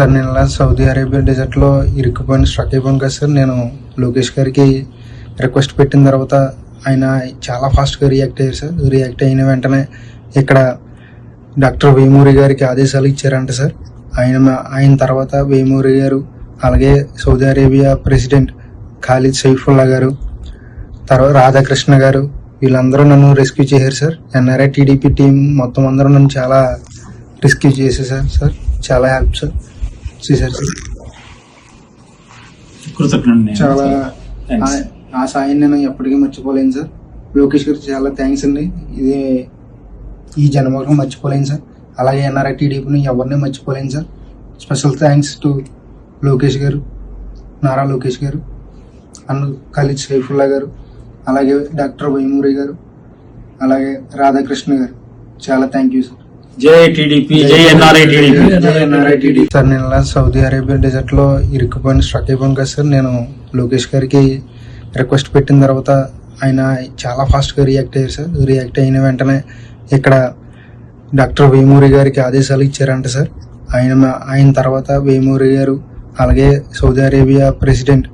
Sir నేను ఇలా Saudi Arabia డెజర్ట్లో ఇరుక్కుపోయిన స్ట్రక్ అయిపోయాను కదా సార్. నేను లోకేష్ గారికి రిక్వెస్ట్ పెట్టిన తర్వాత ఆయన చాలా ఫాస్ట్గా రియాక్ట్ అయ్యారు సార్. రియాక్ట్ అయిన వెంటనే ఇక్కడ డాక్టర్ వేమూరి గారికి ఆదేశాలు ఇచ్చారంట సార్. ఆయన ఆయన తర్వాత వేమూరి గారు అలాగే Saudi Arabia president Khalid Saifullah గారు తర్వాత రాధాకృష్ణ గారు వీళ్ళందరూ నన్ను రెస్క్యూ చేశారు సార్. ఎన్ఆర్ఐ టీడీపీ టీం మొత్తం అందరూ నన్ను చాలా రెస్క్యూ చేసేసారు సార్ చాలా హెల్ప్ సార్. చేశారు సార్ కృతజ్ఞుడిని చాలా ఆ సాయం నేను ఎప్పటికీ మర్చిపోలేను సార్. లోకేష్ గారికి చాలా థ్యాంక్స్ అండి. ఇది ఈ జన్మకు మర్చిపోలేను సార్. అలాగే ఎన్ఆర్ఐ టీడీపీని ఎవరిని మర్చిపోలేను sir. Special thanks to Lokesh గారు నారా లోకేష్ గారు అన్ను ఖలీద్ సైఫుల్లా గారు అలాగే డాక్టర్ వైమూరి గారు అలాగే రాధాకృష్ణ గారు. చాలా థ్యాంక్ యూ సార్ సార్ నేను ఇలా సౌదీ అరేబియా డెజర్ట్లో ఇరుక్కుపోయిన స్ట్రక్ అయిపోయాను కదా సార్. నేను లోకేష్ గారికి రిక్వెస్ట్ పెట్టిన తర్వాత ఆయన చాలా ఫాస్ట్గా రియాక్ట్ అయ్యారు సార్. రియాక్ట్ అయిన వెంటనే ఇక్కడ డాక్టర్ వేమూరి గారికి ఆదేశాలు ఇచ్చారంట సార్. ఆయన ఆయన తర్వాత వేమూరి గారు అలాగే Saudi Arabia president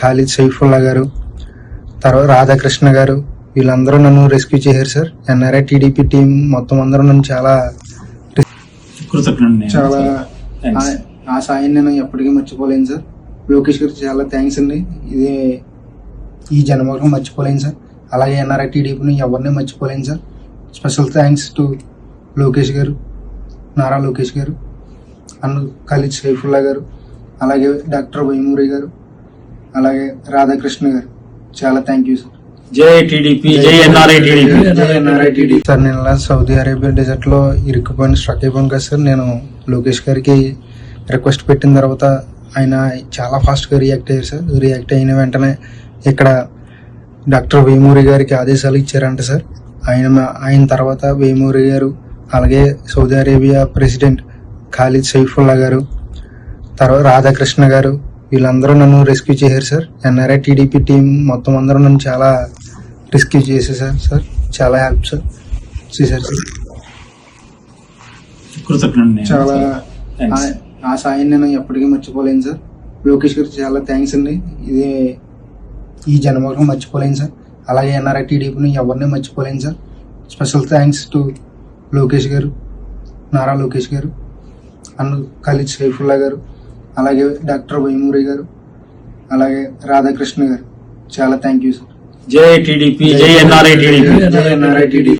Khalid Saifullah గారు తర్వాత రాధాకృష్ణ గారు వీళ్ళందరూ నన్ను రెస్క్యూ చేశారు సార్. ఎన్ఆర్ఐ టీడీపీ టీం మొత్తం అందరూ నన్ను చాలా కృతజ్ఞుడిని చాలా ఆ సాయం నేను ఎప్పటికీ మర్చిపోలేను సార్. లోకేష్ గారికి చాలా థ్యాంక్స్ అండి. ఇది ఈ జన్మకు మర్చిపోలేను సార్. అలాగే ఎన్ఆర్ఐ టీడీపీని ఎవరిని మర్చిపోలేను sir. Special thanks to Lokesh గారు నారా లోకేష్ గారు అన్ను ఖలీద్ సైఫుల్లా గారు అలాగే డాక్టర్ వైమూరి గారు అలాగే రాధాకృష్ణ గారు. చాలా థ్యాంక్ యూ సార్ జై టీడీపీ జై ఎన్ఆర్ఐ టీడీపీ. సార్ నేను ఇలా సౌదీ అరేబియా డెజర్ట్లో ఇరుక్కుపోయిన స్ట్రక్ అయిపోయాను కదా సార్. నేను లోకేష్ గారికి రిక్వెస్ట్ పెట్టిన తర్వాత ఆయన చాలా ఫాస్ట్గా రియాక్ట్ అయ్యారు సార్. రియాక్ట్ అయిన వెంటనే ఇక్కడ డాక్టర్ వేమూరి గారికి ఆదేశాలు ఇచ్చారంట సార్. ఆయన ఆయన తర్వాత వేమూరి గారు అలాగే Saudi Arabia president Khalid Saifullah గారు తర్వాత రాధాకృష్ణ గారు వీళ్ళందరూ నన్ను రెస్క్యూ చేశారు సార్ ఎన్ఆర్ఐ టీడీపీ టీం మొత్తం అందరూ నన్ను చాలా రెస్క్యూ చేసేసారు సార్ చాలా హెల్ప్ సార్ చేశారు సార్ చాలా. ఆ- ఆ సాయం నేను ఎప్పటికీ మర్చిపోలేను సార్ లోకేష్ గారికి చాలా థ్యాంక్స్ అండి. ఇది ఈ జన్మకు మర్చిపోలేను సార్ అలాగే ఎన్ఆర్ఐ టీడీపీని ఎవరిని మర్చిపోలేను sir special thanks to Lokesh గారు నారా లోకేష్ గారు అన్ను ఖలీద్ సైఫుల్లా గారు అలాగే డాక్టర్ వైమూరి గారు అలాగే రాధాకృష్ణ గారు. చాలా థ్యాంక్ యూ సార్ జై టీడీపీ జై ఎన్ఆర్ఐ టీడీపీ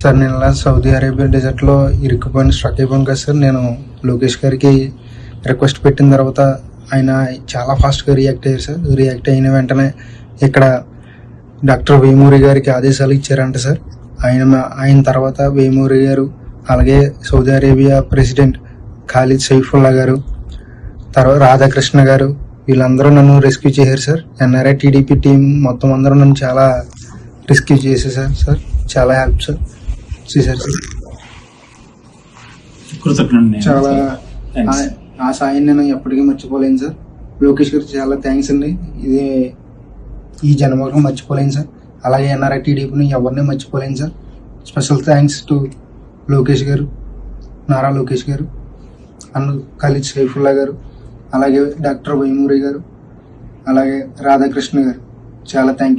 సార్ నేను ఇలా సౌదీ అరేబియా డెజర్ట్లో ఇరుక్కుపోయిన స్ట్రక్ అయిపోయాను కదా సార్. నేను లోకేష్ గారికి రిక్వెస్ట్ పెట్టిన తర్వాత ఆయన చాలా ఫాస్ట్గా రియాక్ట్ అయ్యారు సార్. రియాక్ట్ అయిన వెంటనే ఇక్కడ డాక్టర్ వేమూరి గారికి ఆదేశాలు ఇచ్చారంట సార్. ఆయన ఆయన తర్వాత వేమూరి గారు అలాగే Saudi Arabia president Khalid Saifullah గారు తర్వాత రాధాకృష్ణ గారు వీళ్ళందరూ నన్ను రెస్క్యూ చేశారు సార్ ఎన్ఆర్ఐ టీడీపీ టీం మొత్తం అందరూ నన్ను చాలా రెస్క్యూ చేసేసారు సార్ చాలా హెల్ప్ సార్ చేశారు సార్ చాలా. ఆ- ఆ సాయం నేను ఎప్పటికీ మర్చిపోలేను సార్ లోకేష్ గారికి చాలా థ్యాంక్స్ అండి. ఇది ఈ జన్మకు మర్చిపోలేను సార్ అలాగే ఎన్ఆర్ఐ టీడీపీని ఎవరిని మర్చిపోలేను sir special thanks to Lokesh గారు నారా లోకేష్ గారు అన్ను ఖలీద్ సైఫుల్లా గారు అలాగే డాక్టర్ వైమూరి గారు అలాగే రాధాకృష్ణ గారు. చాలా థ్యాంక్